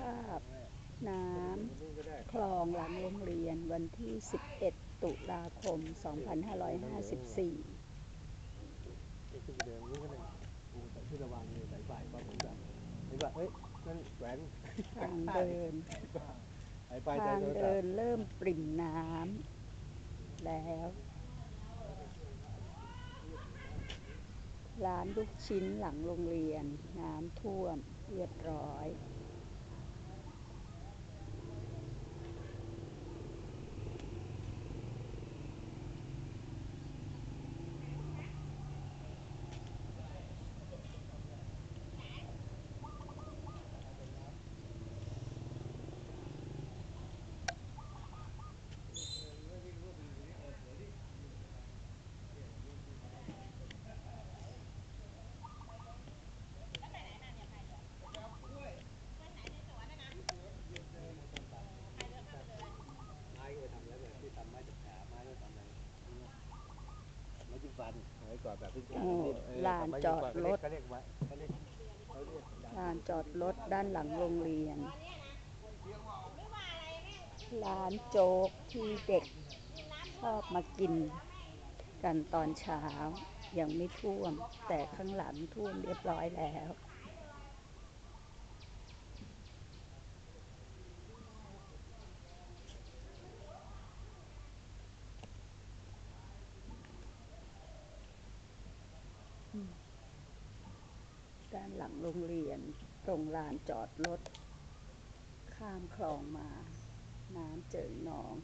ภาพ น้ำคลองหลังโรงเรียนวันที่ 11 ตุลาคม 2554นี่ขึ้นไปเดินนี่ก็เลยโอ้แต่ที่ระวังเลยสายไฟเพราะผมแบบเห็นว่าเฮ้ยนั่นแหวนทางเดิน สายไฟทางโทรศัเดิพนท์เริ่มปริ่มน้ำแล้ว ร้านลูกชิ้นหลังโรงเรียน น้ำท่วมเรียบร้อย ไม้ก็ไปทำแล้วแบบที่ทำไม้จับขาไม้ก็ทำอะไรไม้จิ้มฟันส มัยก่อนแบบที่โอ้ลานจอดรถ เขาเรียกว่าเขาเรียกเขาเรียกลานจอดรถด้านหลังโรงเรียน ร้านโจ๊กที่เด็กชอบมากินกันตอนเช้า ยังไม่ท่วม แต่ข้างหลังท่วมเรียบร้อยแล้ว ด้านหลังโรงเรียน ตรงลานจอดรถ ข้ามคลองมา น้ำเจิ่งนอง